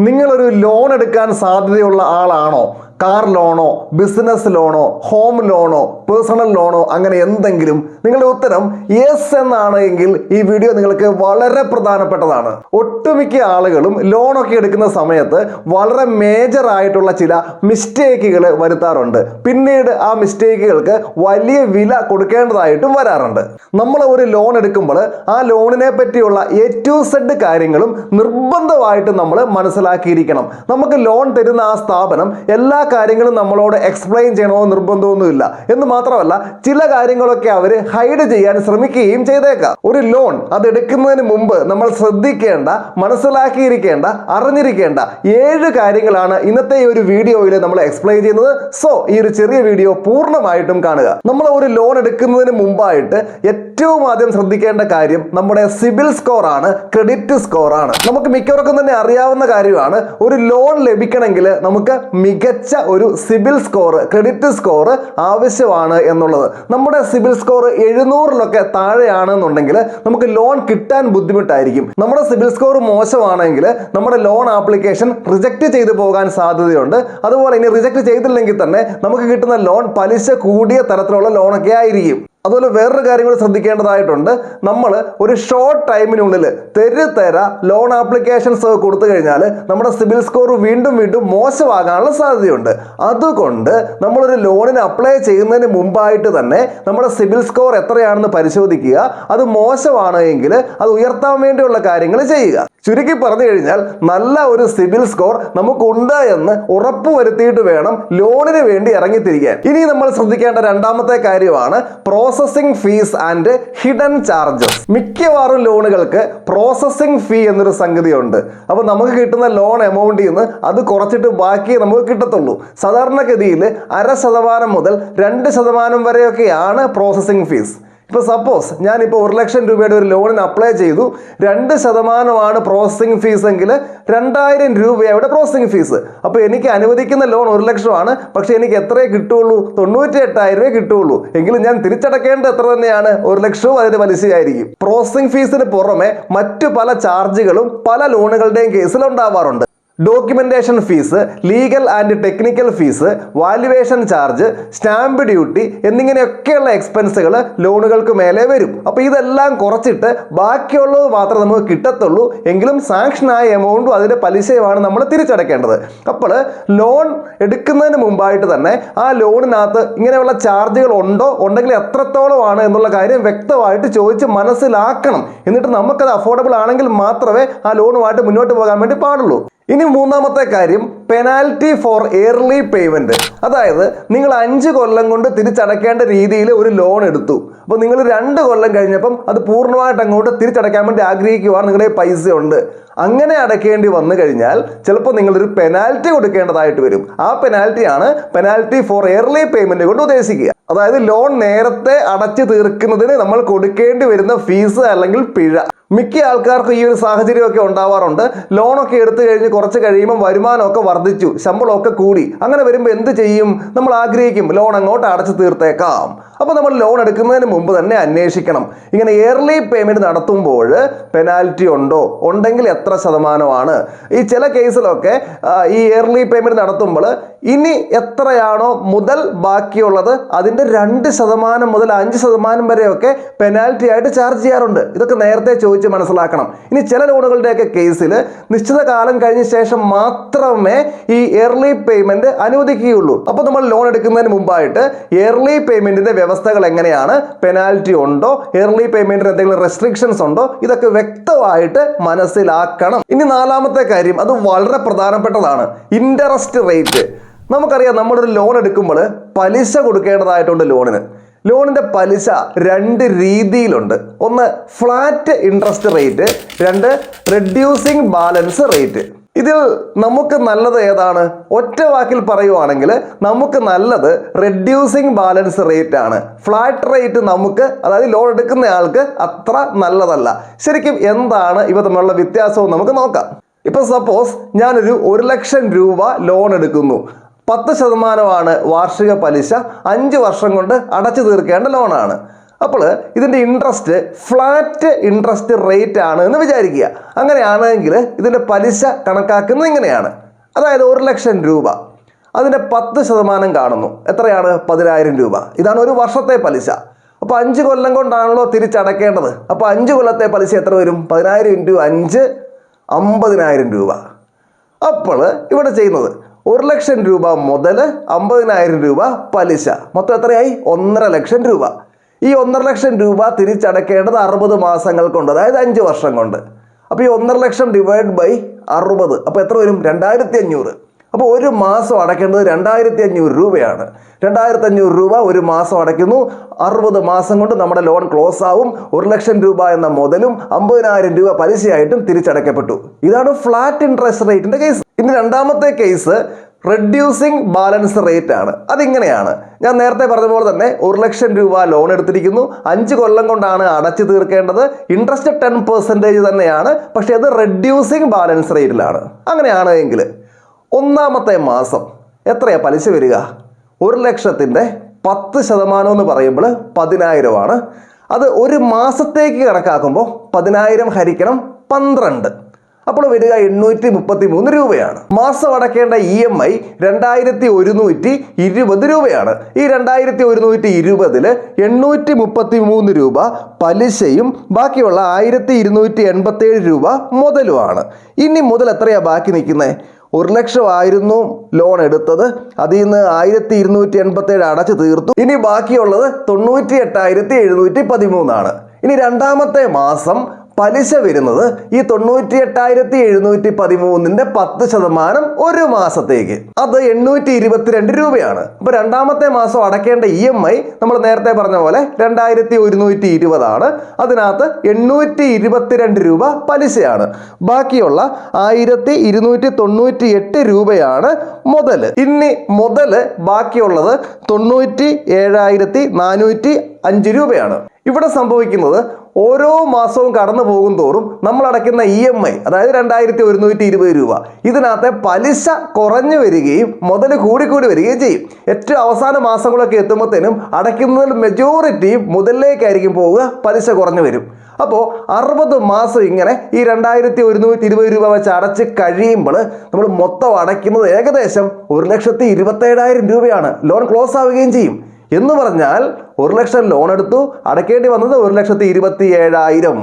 നിങ്ങളൊരു ലോൺ എടുക്കാൻ സാധ്യതയുള്ള ആളാണോ? കാർ ലോണോ ബിസിനസ് ലോണോ ഹോം ലോണോ പേഴ്സണൽ ലോണോ അങ്ങനെ എന്തെങ്കിലും നിങ്ങളുടെ ഉത്തരം യെസ് എന്നാണ് എങ്കിൽ ഈ വീഡിയോ നിങ്ങൾക്ക് വളരെ പ്രധാനപ്പെട്ടതാണ്. ഒട്ടുമിക്ക ആളുകളും ലോണൊക്കെ എടുക്കുന്ന സമയത്ത് വളരെ മേജർ ആയിട്ടുള്ള ചില മിസ്റ്റേക്കുകൾ വരുത്താറുണ്ട്. പിന്നീട് ആ മിസ്റ്റേക്കുകൾക്ക് വലിയ വില കൊടുക്കേണ്ടതായിട്ടും വരാറുണ്ട്. നമ്മൾ ഒരു ലോൺ എടുക്കുമ്പോൾ ആ ലോണിനെ പറ്റിയുള്ള എ ടു സെഡ് കാര്യങ്ങളും നിർബന്ധമായിട്ട് നമ്മൾ മനസ്സിലാക്കിയിരിക്കണം. നമുക്ക് ലോൺ തരുന്ന ആ സ്ഥാപനം എല്ലാ കാര്യങ്ങളും നമ്മളോട് എക്സ്പ്ലെയിൻ ചെയ്യണമോ നിർബന്ധമൊന്നുമില്ല. എന്ന് മാത്രമല്ല ചില കാര്യങ്ങളൊക്കെ അവർ ഹൈഡ് ചെയ്യാൻ ശ്രമിക്കുകയും ചെയ്തേക്കാം. ഒരു ലോൺ അത് എടുക്കുന്നതിന് മുമ്പ് നമ്മൾ ശ്രദ്ധിക്കേണ്ട മനസ്സിലാക്കിയിരിക്കേണ്ട അറിഞ്ഞിരിക്കേണ്ട ഏഴ് കാര്യങ്ങളാണ് ഇന്നത്തെ ഈ ഒരു വീഡിയോയിൽ നമ്മൾ എക്സ്പ്ലെയിൻ ചെയ്യുന്നത്. സോ ഈ ഒരു ചെറിയ വീഡിയോ പൂർണമായിട്ടും കാണുക. നമ്മൾ ഒരു ലോൺ എടുക്കുന്നതിന് മുമ്പായിട്ട് ഏറ്റവും ആദ്യം ശ്രദ്ധിക്കേണ്ട കാര്യം നമ്മുടെ സിബിൽ സ്കോറാണ് ക്രെഡിറ്റ് സ്കോറാണ്. നമുക്ക് മിക്കവർക്കും തന്നെ അറിയാവുന്ന കാര്യമാണ് ഒരു ലോൺ ലഭിക്കണമെങ്കിൽ നമുക്ക് മികച്ച ഒരു സിബിൽ സ്കോർ ക്രെഡിറ്റ് സ്കോർ ആവശ്യമാണ് എന്നുള്ളത്. നമ്മുടെ സിബിൽ സ്കോർ എഴുന്നൂറിലൊക്കെ താഴെയാണെന്നുണ്ടെങ്കിൽ നമുക്ക് ലോൺ കിട്ടാൻ ബുദ്ധിമുട്ടായിരിക്കും. നമ്മുടെ സിബിൽ സ്കോർ മോശമാണെങ്കിൽ നമ്മുടെ ലോൺ ആപ്ലിക്കേഷൻ റിജക്റ്റ് ചെയ്തു പോകാൻ സാധ്യതയുണ്ട്. അതുപോലെ ഇനി റിജക്റ്റ് ചെയ്തില്ലെങ്കിൽ തന്നെ നമുക്ക് കിട്ടുന്ന ലോൺ പലിശ കൂടിയ തരത്തിലുള്ള ലോണൊക്കെ ആയിരിക്കും. അതുപോലെ വേറൊരു കാര്യം കൂടി ശ്രദ്ധിക്കേണ്ടതായിട്ടുണ്ട്. നമ്മൾ ഒരു ഷോർട്ട് ടൈമിനുള്ളിൽ തെരു തര ലോൺ ആപ്ലിക്കേഷൻസ് കൊടുത്തു കഴിഞ്ഞാൽ നമ്മുടെ സിബിൽ സ്കോർ വീണ്ടും വീണ്ടും മോശമാകാനുള്ള സാധ്യതയുണ്ട്. അതുകൊണ്ട് നമ്മളൊരു ലോണിന് അപ്ലൈ ചെയ്യുന്നതിന് മുമ്പായിട്ട് തന്നെ നമ്മുടെ സിബിൽ സ്കോർ എത്രയാണെന്ന് പരിശോധിക്കുക. അത് മോശമാണ് എങ്കിൽ അത് ഉയർത്താൻ വേണ്ടിയുള്ള കാര്യങ്ങൾ ചെയ്യുക. ചുരുക്കി പറഞ്ഞു കഴിഞ്ഞാൽ നല്ല ഒരു സിബിൽ സ്കോർ നമുക്കുണ്ട് എന്ന് ഉറപ്പുവരുത്തിയിട്ട് വേണം ലോണിന് വേണ്ടി ഇറങ്ങിത്തിരിക്കാൻ. ഇനി നമ്മൾ ശ്രദ്ധിക്കേണ്ട രണ്ടാമത്തെ കാര്യമാണ് processing fee and hidden charges മിക്കവാറും ലോണുകൾക്ക് പ്രോസസ്സിംഗ് ഫീ എന്നൊരു സംഗതിയുണ്ട്. അപ്പോൾ നമുക്ക് കിട്ടുന്ന ലോൺ എമൗണ്ടിൽ നിന്ന് അത് കുറച്ചിട്ട് ബാക്കി നമുക്ക് കിട്ടത്തുള്ളൂ. സാധാരണഗതിയിൽ അര ശതമാനം മുതൽ രണ്ട് ശതമാനം വരെയൊക്കെയാണ് പ്രോസസ്സിംഗ് ഫീസ് ഇപ്പോൾ സപ്പോസ് ഞാനിപ്പോൾ ഒരു ലക്ഷം രൂപയുടെ ഒരു ലോണിന് അപ്ലൈ ചെയ്തു. രണ്ട് ശതമാനമാണ് പ്രോസസ്സിംഗ് ഫീസ് എങ്കിൽ രണ്ടായിരം രൂപയാണ് പ്രോസസ്സിംഗ് ഫീസ് അപ്പോൾ എനിക്ക് അനുവദിക്കുന്ന ലോൺ ഒരു ലക്ഷമാണ്. പക്ഷേ എനിക്ക് എത്രയേ കിട്ടുള്ളൂ? തൊണ്ണൂറ്റി എട്ടായിരം രൂപ കിട്ടുള്ളൂ. എങ്കിലും ഞാൻ തിരിച്ചടക്കേണ്ടത് എത്ര തന്നെയാണ്? ഒരു ലക്ഷവും അതിന്റെ പലിശയായിരിക്കും. പ്രോസസ്സിംഗ് ഫീസിന് പുറമെ മറ്റു പല ചാർജുകളും പല ലോണുകളുടെയും കേസിൽ ഉണ്ടാവാറുണ്ട്. Documentation fee legal and technical fee valuation charge stamp duty എന്നിങ്ങനെയൊക്കെയുള്ള എക്സ്പെൻസുകൾ ലോണുകൾക്ക് മേലെ വരും. അപ്പോൾ ഇതെല്ലാം കുറച്ചിട്ട് ബാക്കിയുള്ളത് മാത്രമേ നമുക്ക് കിട്ടത്തുള്ളൂ. എങ്കിലും സാങ്ഷനായ എമൗണ്ടും അതിന്റെ പലിശയുമാണ് നമ്മൾ തിരിച്ചടക്കേണ്ടത്. അപ്പോൾ ലോൺ എടുക്കുന്നതിന് മുമ്പായിട്ട് തന്നെ ആ ലോണിനകത്ത് ഇങ്ങനെയുള്ള ചാർജുകൾ ഉണ്ടോ? ഉണ്ടെങ്കിൽ എത്രത്തോളമാണ് എന്നുള്ള കാര്യം വ്യക്തമായിട്ട് ചോദിച്ച് മനസ്സിലാക്കണം. എന്നിട്ട് നമുക്കത് അഫോർഡബിൾ ആണെങ്കിൽ മാത്രമേ ആ ലോണുമായിട്ട് മുന്നോട്ട് പോകാൻ വേണ്ടി പാടുള്ളൂ. ഇനി മൂന്നാമത്തെ കാര്യം പെനാൽറ്റി ഫോർ ഇയർലി പേയ്മെന്റ് അതായത് നിങ്ങൾ അഞ്ച് കൊല്ലം കൊണ്ട് തിരിച്ചടക്കേണ്ട രീതിയിൽ ഒരു ലോൺ എടുത്തു. അപ്പോൾ നിങ്ങൾ രണ്ട് കൊല്ലം കഴിഞ്ഞപ്പം അത് പൂർണമായിട്ട് അങ്ങോട്ട് തിരിച്ചടക്കാൻ വേണ്ടി ആഗ്രഹിക്കുവാണ് നിങ്ങളുടെ പൈസ ഉണ്ട് അങ്ങനെ അടക്കേണ്ടി വന്നു കഴിഞ്ഞാൽ ചിലപ്പോൾ നിങ്ങളൊരു പെനാൽറ്റി കൊടുക്കേണ്ടതായിട്ട് വരും. ആ പെനാൽറ്റിയാണ് പെനാൽറ്റി ഫോർ ഇയർലി പേയ്മെന്റ് കൊണ്ട് ഉദ്ദേശിക്കുക. അതായത് ലോൺ നേരത്തെ അടച്ചു തീർക്കുന്നതിന് നമ്മൾ കൊടുക്കേണ്ടി വരുന്ന ഫീസ് അല്ലെങ്കിൽ പിഴ. മിക്ക ആൾക്കാർക്കും ഈ ഒരു സാഹചര്യമൊക്കെ ഉണ്ടാവാറുണ്ട്. ലോണൊക്കെ എടുത്തു കഴിഞ്ഞ് കുറച്ച് കഴിയുമ്പോൾ വരുമാനമൊക്കെ വർദ്ധിച്ചു. ശമ്പളമൊക്കെ കൂടി. അങ്ങനെ വരുമ്പോൾ എന്ത് ചെയ്യും? നമ്മൾ ആഗ്രഹിക്കും ലോൺ അങ്ങോട്ട് അടച്ചു തീർത്തേക്കാം. അപ്പോൾ നമ്മൾ ലോൺ എടുക്കുന്നതിന് മുമ്പ് തന്നെ അന്വേഷിക്കണം. ഇങ്ങനെ ഇയർലി പേയ്മെന്റ് നടത്തുമ്പോൾ പെനാൽറ്റി ഉണ്ടോ? ഉണ്ടെങ്കിൽ എത്ര ശതമാനമാണ്? ഈ ചില കേസിലൊക്കെ ഈ ഇയർലി പേയ്മെന്റ് നടത്തുമ്പോൾ ഇനി എത്രയാണോ മുതൽ ബാക്കിയുള്ളത് അതിന്റെ രണ്ട് ശതമാനം മുതൽ അഞ്ച് ശതമാനം വരെയൊക്കെ പെനാൽറ്റി ആയിട്ട് ചാർജ് ചെയ്യാറുണ്ട്. ഇതൊക്കെ നേരത്തെ ചോദിച്ച് മനസ്സിലാക്കണം. ഇനി ചില ലോണുകളുടെയൊക്കെ കേസിൽ നിശ്ചിത കാലം കഴിഞ്ഞ ശേഷം മാത്രമേ ഈ ഇയർലി പേയ്മെന്റ് അനുവദിക്കുകയുള്ളൂ. അപ്പോൾ നമ്മൾ ലോൺ എടുക്കുന്നതിന് മുമ്പായിട്ട് ഇയർലി പേയ്മെന്റിന്റെ വ്യവസ്ഥകൾ എങ്ങനെയാണ്? പെനാൽറ്റി ഉണ്ടോ? ഇയർലി പേയ്മെന്റിന് എന്തെങ്കിലും റെസ്ട്രിക്ഷൻസ് ഉണ്ടോ? ഇതൊക്കെ വ്യക്തമായിട്ട് മനസ്സിലാക്കണം. ഇനി നാലാമത്തെ കാര്യം അത് വളരെ പ്രധാനപ്പെട്ടതാണ്. ഇൻട്രസ്റ്റ് റേറ്റ് നമുക്കറിയാം നമ്മളൊരു ലോൺ എടുക്കുമ്പോൾ പലിശ കൊടുക്കേണ്ടതായിട്ടുണ്ട് ലോണിന് ലോണിന്റെ പലിശ രണ്ട് രീതിയിലുണ്ട്. ഒന്ന് ഫ്ലാറ്റ് ഇൻട്രസ്റ്റ് റേറ്റ് രണ്ട് റെഡ്യൂസിങ് ബാലൻസ് റേറ്റ് ഇതിൽ നമുക്ക് നല്ലത് ഏതാണ്? ഒറ്റ വാക്കിൽ പറയുവാണെങ്കിൽ നമുക്ക് നല്ലത് റെഡ്യൂസിങ് ബാലൻസ് റേറ്റ് ആണ്. ഫ്ലാറ്റ് റേറ്റ് നമുക്ക് അതായത് ലോൺ എടുക്കുന്ന ആൾക്ക് അത്ര നല്ലതല്ല. ശരിക്കും എന്താണ് ഇവ തമ്മിലുള്ള വ്യത്യാസവും നമുക്ക് നോക്കാം. ഇപ്പൊ സപ്പോസ് ഞാനൊരു ഒരു ലക്ഷം രൂപ ലോൺ എടുക്കുന്നു. പത്ത് ശതമാനമാണ് വാർഷിക പലിശ അഞ്ച് വർഷം കൊണ്ട് അടച്ചു തീർക്കേണ്ട ലോണാണ്. അപ്പോൾ ഇതിന്റെ ഇൻട്രസ്റ്റ് ഫ്ലാറ്റ് ഇൻട്രസ്റ്റ് റേറ്റ് ആണ് എന്ന് വിചാരിക്കുക. അങ്ങനെയാണെങ്കിൽ ഇതിന്റെ പലിശ കണക്കാക്കുന്നത് ഇങ്ങനെയാണ്. അതായത് ഒരു ലക്ഷം രൂപ. അതിന്റെ പത്ത് ശതമാനം കാണുന്നു. എത്രയാണ്? പതിനായിരം രൂപ. ഇതാണ് ഒരു വർഷത്തെ പലിശ. അപ്പോൾ അഞ്ച് കൊല്ലം കൊണ്ടാണല്ലോ തിരിച്ചടക്കേണ്ടത്. അപ്പോൾ അഞ്ച് കൊല്ലത്തെ പലിശ എത്ര വരും? പതിനായിരം ഇന്റു അഞ്ച് അമ്പതിനായിരം രൂപ. അപ്പോൾ ഇവിടെ ചെയ്യുന്നത് ഒരു ലക്ഷം രൂപ മുതൽ അമ്പതിനായിരം രൂപ പലിശ. മൊത്തം എത്രയായി? ഒന്നര ലക്ഷം രൂപ. ഈ ഒന്നര ലക്ഷം രൂപ തിരിച്ചടക്കേണ്ടത് അറുപത് മാസങ്ങൾ കൊണ്ട് അതായത് അഞ്ച് വർഷം കൊണ്ട്. അപ്പോൾ ഈ ഒന്നര ലക്ഷം ഡിവൈഡ് ബൈ അറുപത്. അപ്പോൾ എത്ര വരും? രണ്ടായിരത്തി അഞ്ഞൂറ് അപ്പോൾ ഒരു മാസം അടയ്ക്കേണ്ടത് രണ്ടായിരത്തി അഞ്ഞൂറ് രൂപയാണ്. രണ്ടായിരത്തി അഞ്ഞൂറ് രൂപ ഒരു മാസം അടയ്ക്കുന്നു. അറുപത് മാസം കൊണ്ട് നമ്മുടെ ലോൺ ക്ലോസ് ആവും. ഒരു ലക്ഷം രൂപ എന്ന മുതലും അമ്പതിനായിരം രൂപ പലിശയായിട്ടും തിരിച്ചടയ്ക്കപ്പെട്ടു. ഇതാണ് ഫ്ലാറ്റ് ഇൻട്രസ്റ്റ് റേറ്റിന്റെ കേസ് ഇനി രണ്ടാമത്തെ കേസ് റെഡ്യൂസിങ് ബാലൻസ് റേറ്റ് ആണ്. അതിങ്ങനെയാണ്. ഞാൻ നേരത്തെ പറഞ്ഞ പോലെ തന്നെ ഒരു ലക്ഷം രൂപ ലോൺ എടുത്തിരിക്കുന്നു. അഞ്ച് കൊല്ലം കൊണ്ടാണ് അടച്ചു തീർക്കേണ്ടത്. ഇൻട്രസ്റ്റ് ടെൻ പെർസെന്റേജ് തന്നെയാണ്. പക്ഷേ അത് റെഡ്യൂസിങ് ബാലൻസ് റേറ്റിലാണ് അങ്ങനെയാണ് എങ്കിൽ ഒന്നാമത്തെ മാസം എത്രയാണ് പലിശ വരിക? ഒരു ലക്ഷത്തിന്റെ പത്ത് ശതമാനം എന്ന് പറയുമ്പോൾ പതിനായിരമാണ് അത് ഒരു മാസത്തേക്ക് കണക്കാക്കുമ്പോൾ പതിനായിരം ഹരിക്കണം പന്ത്രണ്ട്. അപ്പോൾ വരിക എണ്ണൂറ്റി മുപ്പത്തി മൂന്ന് രൂപയാണ്. മാസം അടക്കേണ്ട ഇ എം ഐ രണ്ടായിരത്തി ഒരുന്നൂറ്റി ഇരുപത് രൂപയാണ്. ഈ രണ്ടായിരത്തി ഒരുന്നൂറ്റി ഇരുപതിൽ എണ്ണൂറ്റി മുപ്പത്തി മൂന്ന് രൂപ പലിശയും ബാക്കിയുള്ള ആയിരത്തി ഇരുന്നൂറ്റി എൺപത്തി ഏഴ് രൂപ മുതലുമാണ്. ഇനി മുതൽ എത്രയാണ് ബാക്കി നിൽക്കുന്നത് ഒരു ലക്ഷമായിരുന്നു ലോൺ എടുത്തത്. അതിൽ നിന്ന് ആയിരത്തി ഇരുന്നൂറ്റി എൺപത്തി ഏഴ് അടച്ചു തീർത്തു. ഇനി ബാക്കിയുള്ളത് തൊണ്ണൂറ്റി എട്ടായിരത്തി എഴുന്നൂറ്റി പതിമൂന്നാണ് ഇനി രണ്ടാമത്തെ മാസം പലിശ വരുന്നത് ഈ തൊണ്ണൂറ്റി എട്ടായിരത്തി എഴുന്നൂറ്റി പതിമൂന്നിന്റെ പത്ത് ശതമാനം ഒരു മാസത്തേക്ക്. അത് എണ്ണൂറ്റി ഇരുപത്തിരണ്ട് രൂപയാണ്. അപ്പൊ രണ്ടാമത്തെ മാസം അടക്കേണ്ട ഇ എം ഐ നമ്മൾ നേരത്തെ പറഞ്ഞ പോലെ രണ്ടായിരത്തി ഒരുന്നൂറ്റി ഇരുപതാണ് അതിനകത്ത് എണ്ണൂറ്റി ഇരുപത്തിരണ്ട് രൂപ പലിശയാണ്. ബാക്കിയുള്ള ആയിരത്തി ഇരുന്നൂറ്റി തൊണ്ണൂറ്റി എട്ട് രൂപയാണ് മുതൽ. ഇനി മുതൽ ബാക്കിയുള്ളത് തൊണ്ണൂറ്റി ഏഴായിരത്തി നാനൂറ്റി അഞ്ച് രൂപയാണ്. ഇവിടെ സംഭവിക്കുന്നത് ഓരോ മാസവും കടന്നു പോകും തോറും നമ്മൾ അടയ്ക്കുന്ന ഇ എം ഐ അതായത് രണ്ടായിരത്തി ഒരുന്നൂറ്റി ഇരുപത് രൂപ ഇതിനകത്തെ പലിശ കുറഞ്ഞു വരികയും മുതൽ കൂടിക്കൂടി വരികയും ചെയ്യും. ഏറ്റവും അവസാന മാസങ്ങളൊക്കെ എത്തുമ്പോഴത്തേനും അടയ്ക്കുന്നതിൽ മെജോറിറ്റിയും മുതലിലേക്കായിരിക്കും പോവുക പലിശ കുറഞ്ഞു വരും. അപ്പോൾ അറുപത് മാസം ഇങ്ങനെ ഈ രണ്ടായിരത്തി ഒരുന്നൂറ്റി ഇരുപത് രൂപ വെച്ച് അടച്ച് കഴിയുമ്പോൾ നമ്മൾ മൊത്തം അടയ്ക്കുന്നത് ഏകദേശം ഒരു ലക്ഷത്തി ഇരുപത്തേഴായിരം രൂപയാണ്. ലോൺ ക്ലോസ് ആവുകയും ചെയ്യും. എന്ന് പറഞ്ഞാൽ ഒരു ലക്ഷം ലോൺ എടുത്തു അടയ്ക്കേണ്ടി വന്നത് ഒരു ലക്ഷത്തി ഇരുപത്തി ഏഴായിരം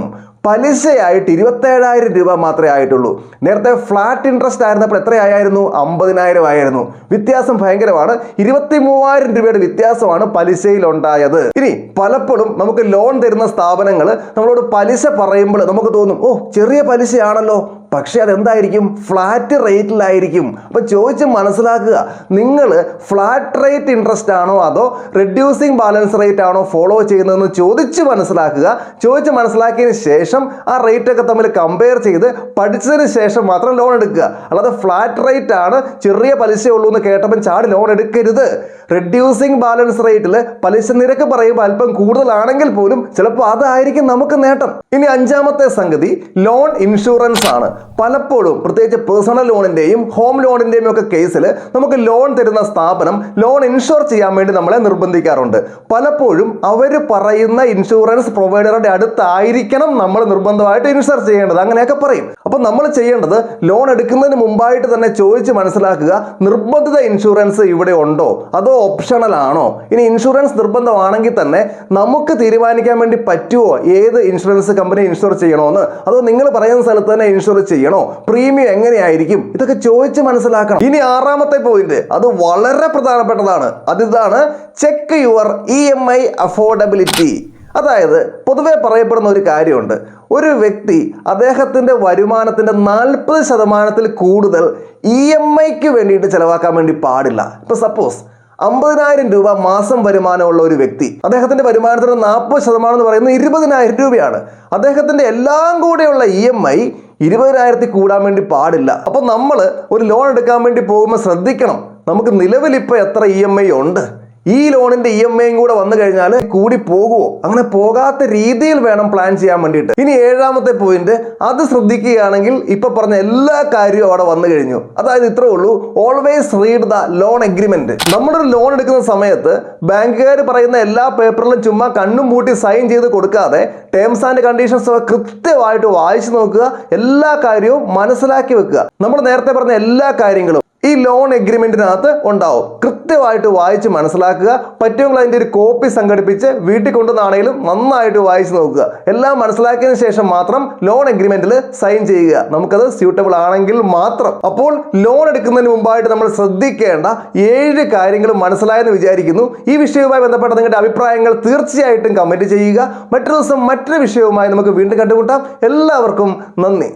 പലിശയായിട്ട് ഇരുപത്തേഴായിരം രൂപ മാത്രമേ ആയിട്ടുള്ളൂ. നേരത്തെ ഫ്ലാറ്റ് ഇൻട്രസ്റ്റ് ആയിരുന്നപ്പോൾ എത്രയായിരുന്നു? അമ്പതിനായിരം ആയിരുന്നു. വ്യത്യാസം ഭയങ്കരമാണ്. ഇരുപത്തി മൂവായിരം രൂപയുടെ വ്യത്യാസമാണ് പലിശയിൽ ഉണ്ടായത് ഇനി പലപ്പോഴും നമുക്ക് ലോൺ തരുന്ന സ്ഥാപനങ്ങൾ നമ്മളോട് പലിശ പറയുമ്പോൾ നമുക്ക് തോന്നും ഓ ചെറിയ പലിശയാണല്ലോ. പക്ഷേ അതെന്തായിരിക്കും? ഫ്ലാറ്റ് റേറ്റിലായിരിക്കും അപ്പോൾ ചോദിച്ച് മനസ്സിലാക്കുക നിങ്ങൾ ഫ്ലാറ്റ് റേറ്റ് ഇൻട്രസ്റ്റ് ആണോ അതോ റെഡ്യൂസിങ് ബാലൻസ് റേറ്റ് ആണോ ഫോളോ ചെയ്യുന്നതെന്ന് ചോദിച്ച് മനസ്സിലാക്കുക. ചോദിച്ച് മനസ്സിലാക്കിയതിന് ശേഷം ആ റേറ്റ് ഒക്കെ തമ്മിൽ കമ്പയർ ചെയ്ത് പഠിച്ചതിന് ശേഷം മാത്രം ലോൺ എടുക്കുക. അല്ലാതെ ഫ്ലാറ്റ് റേറ്റ് ആണ് ചെറിയ പലിശ ഉള്ളൂ എന്ന് കേട്ടപ്പോൾ ചാടി ലോൺ എടുക്കരുത്. റെഡ്യൂസിങ് ബാലൻസ് റേറ്റിൽ പലിശ നിരക്ക് പറയുമ്പോൾ അല്പം കൂടുതലാണെങ്കിൽ പോലും ചിലപ്പോൾ അതായിരിക്കും നമുക്ക് നേട്ടം. ഇനി അഞ്ചാമത്തെ സംഗതി ലോൺ ഇൻഷുറൻസ് ആണ്. പലപ്പോഴും പ്രത്യേകിച്ച് പേഴ്സണൽ ലോണിന്റെയും ഹോം ലോണിന്റെയും ഒക്കെ കേസിൽ നമുക്ക് ലോൺ തരുന്ന സ്ഥാപനം ലോൺ ഇൻഷുർ ചെയ്യാൻ വേണ്ടി നമ്മളെ നിർബന്ധിക്കാറുണ്ട്. പലപ്പോഴും അവർ പറയുന്ന ഇൻഷുറൻസ് പ്രൊവൈഡറുടെ അടുത്തായിരിക്കണം നമ്മൾ നിർബന്ധമായിട്ട് ഇൻഷുർ ചെയ്യേണ്ടത്. അങ്ങനെയൊക്കെ പറയും. അപ്പം നമ്മൾ ചെയ്യേണ്ടത് ലോൺ എടുക്കുന്നതിന് മുമ്പായിട്ട് തന്നെ ചോദിച്ച് മനസ്സിലാക്കുക നിർബന്ധിത ഇൻഷുറൻസ് ഇവിടെ ഉണ്ടോ? അതോ ഓപ്ഷണൽ ആണോ? ഇനി ഇൻഷുറൻസ് നിർബന്ധമാണെങ്കിൽ തന്നെ നമുക്ക് തീരുമാനിക്കാൻ വേണ്ടി പറ്റുമോ ഏത് ഇൻഷുറൻസ് കമ്പനി ഇൻഷുർ ചെയ്യണമെന്ന് അതോ നിങ്ങൾ പറയുന്ന സ്ഥലത്ത് തന്നെ ഇൻഷുർ ചെയ്യണോ? പ്രീമിയം എങ്ങനെയായിരിക്കും? ഇതൊക്കെ ചോദിച്ച് മനസ്സിലാക്കണം. ഇനി ആറാമത്തെ പോയിന്റ് അത് വളരെ പ്രധാനപ്പെട്ടതാണ്. അതിതാണ് check your E M I affordability അതായത് പൊതുവെ പറയപ്പെടുന്ന ഒരു കാര്യമുണ്ട്. ഒരു വ്യക്തി അദ്ദേഹത്തിന്റെ വരുമാനത്തിന്റെ നാൽപ്പത് ശതമാനത്തിൽ കൂടുതൽ ഇ എം ഐക്ക് വേണ്ടിയിട്ട് ചിലവാക്കാൻ വേണ്ടി പാടില്ല. ഇപ്പം സപ്പോസ് അമ്പതിനായിരം രൂപ മാസം വരുമാനമുള്ള ഒരു വ്യക്തി അദ്ദേഹത്തിന്റെ വരുമാനത്തിന്റെ നാൽപ്പത് ശതമാനം എന്ന് പറയുന്നത് ഇരുപതിനായിരം രൂപയാണ്. അദ്ദേഹത്തിന്റെ എല്ലാം കൂടെയുള്ള ഇ എം ഐ ഇരുപതിനായിരത്തിൽ കൂടാൻ വേണ്ടി പാടില്ല. അപ്പൊ നമ്മൾ ഒരു ലോൺ എടുക്കാൻ വേണ്ടി പോകുമ്പോൾ ശ്രദ്ധിക്കണം. നമുക്ക് നിലവിൽ ഇപ്പോൾ എത്ര ഇ എം ഐ ഉണ്ട്? ഈ ലോണിന്റെ ഇ എം ഐയും കൂടെ വന്നു കഴിഞ്ഞാൽ കൂടി പോകുമോ അങ്ങനെ പോകാത്ത രീതിയിൽ വേണം പ്ലാൻ ചെയ്യാൻ വേണ്ടിയിട്ട്. ഇനി ഏഴാമത്തെ പോയിന്റ് അത് ശ്രദ്ധിക്കുകയാണെങ്കിൽ ഇപ്പൊ പറഞ്ഞ എല്ലാ കാര്യവും അവിടെ വന്നു കഴിഞ്ഞു. അതായത് ഇത്രേ ഉള്ളൂ. Always read the loan agreement ഒരു ലോൺ എടുക്കുന്ന സമയത്ത് ബാങ്കുകാർ പറയുന്ന എല്ലാ പേപ്പറിലും ചുമ്മാ കണ്ണും പൂട്ടി സൈൻ ചെയ്ത് കൊടുക്കാതെ ടേംസ് ആൻഡ് കണ്ടീഷൻസ് കൃത്യമായിട്ട് വായിച്ചു നോക്കുക എല്ലാ കാര്യവും മനസ്സിലാക്കി വെക്കുക. നമ്മൾ നേരത്തെ പറഞ്ഞ എല്ലാ കാര്യങ്ങളും. ഈ ലോൺ എഗ്രിമെന്റിനകത്ത് ഉണ്ടാവും. കൃത്യമായിട്ട് വായിച്ച് മനസ്സിലാക്കുക. പറ്റുമെങ്കിൽ അതിന്റെ ഒരു കോപ്പി സംഘടിപ്പിച്ച് വീട്ടിൽ കൊണ്ടുവന്നാണെങ്കിലും നന്നായിട്ട് വായിച്ച് നോക്കുക. എല്ലാം മനസ്സിലാക്കിയതിന് ശേഷം മാത്രം ലോൺ എഗ്രിമെന്റിൽ സൈൻ ചെയ്യുക. നമുക്കത് സ്യൂട്ടബിൾ ആണെങ്കിൽ മാത്രം. അപ്പോൾ ലോൺ എടുക്കുന്നതിന് മുമ്പായിട്ട് നമ്മൾ ശ്രദ്ധിക്കേണ്ട ഏഴ് കാര്യങ്ങൾ മനസ്സിലായെന്ന് വിചാരിക്കുന്നു. ഈ വിഷയവുമായി ബന്ധപ്പെട്ട നിങ്ങളുടെ അഭിപ്രായങ്ങൾ തീർച്ചയായിട്ടും കമന്റ് ചെയ്യുക. മറ്റൊരു ദിവസം മറ്റൊരു വിഷയവുമായി നമുക്ക് വീണ്ടും കണ്ടുമുട്ടാം. എല്ലാവർക്കും നന്ദി.